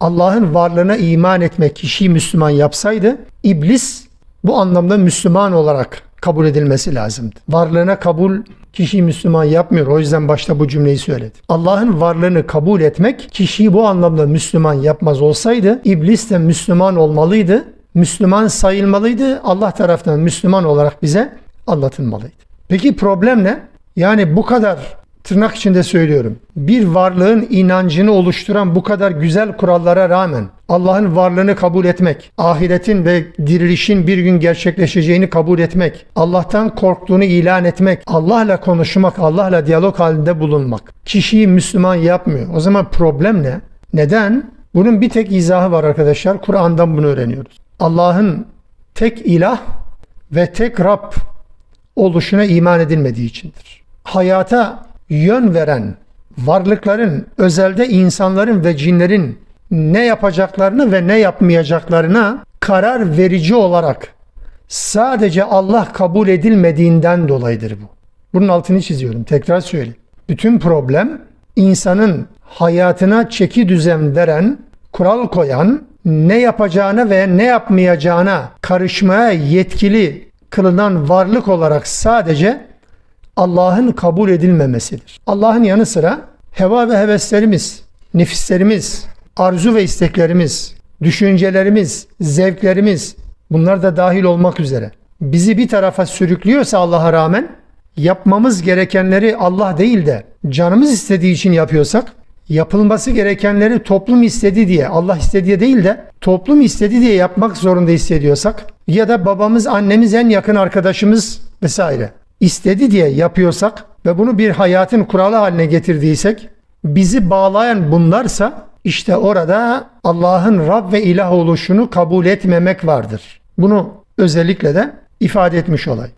Allah'ın varlığına iman etmek kişiyi Müslüman yapsaydı iblis bu anlamda Müslüman olarak kabul edilmesi lazımdı. Varlığına kabul kişiyi Müslüman yapmıyor. O yüzden başta bu cümleyi söyledi. Allah'ın varlığını kabul etmek kişiyi bu anlamda Müslüman yapmaz olsaydı iblis de Müslüman olmalıydı. Müslüman sayılmalıydı. Allah tarafından Müslüman olarak bize anlatılmalıydı. Peki problem ne? Yani bu kadar tırnak içinde söylüyorum. Bir varlığın inancını oluşturan bu kadar güzel kurallara rağmen Allah'ın varlığını kabul etmek, ahiretin ve dirilişin bir gün gerçekleşeceğini kabul etmek, Allah'tan korktuğunu ilan etmek, Allah'la konuşmak, Allah'la diyalog halinde bulunmak kişiyi Müslüman yapmıyor. O zaman problem ne? Neden? Bunun bir tek izahı var arkadaşlar. Kur'an'dan bunu öğreniyoruz. Allah'ın tek ilah ve tek Rab oluşuna iman edilmediği içindir. Hayata yön veren varlıkların, özelde insanların ve cinlerin ne yapacaklarını ve ne yapmayacaklarına karar verici olarak sadece Allah kabul edilmediğinden dolayıdır bu. Bunun altını çiziyorum. Tekrar söyleyeyim. Bütün problem insanın hayatına çeki düzen veren, kural koyan, ne yapacağına ve ne yapmayacağına karışmaya yetkili kılınan varlık olarak sadece Allah'ın kabul edilmemesidir. Allah'ın yanı sıra heva ve heveslerimiz, nefislerimiz, arzu ve isteklerimiz, düşüncelerimiz, zevklerimiz bunlar da dahil olmak üzere bizi bir tarafa sürüklüyorsa Allah'a rağmen yapmamız gerekenleri Allah değil de canımız istediği için yapıyorsak yapılması gerekenleri toplum istedi diye Allah istediği değil de toplum istedi diye yapmak zorunda hissediyorsak ya da babamız annemiz en yakın arkadaşımız vesaire istedi diye yapıyorsak ve bunu bir hayatın kuralı haline getirdiysek bizi bağlayan bunlarsa işte orada Allah'ın Rab ve ilah oluşunu kabul etmemek vardır. Bunu özellikle de ifade etmiş olay.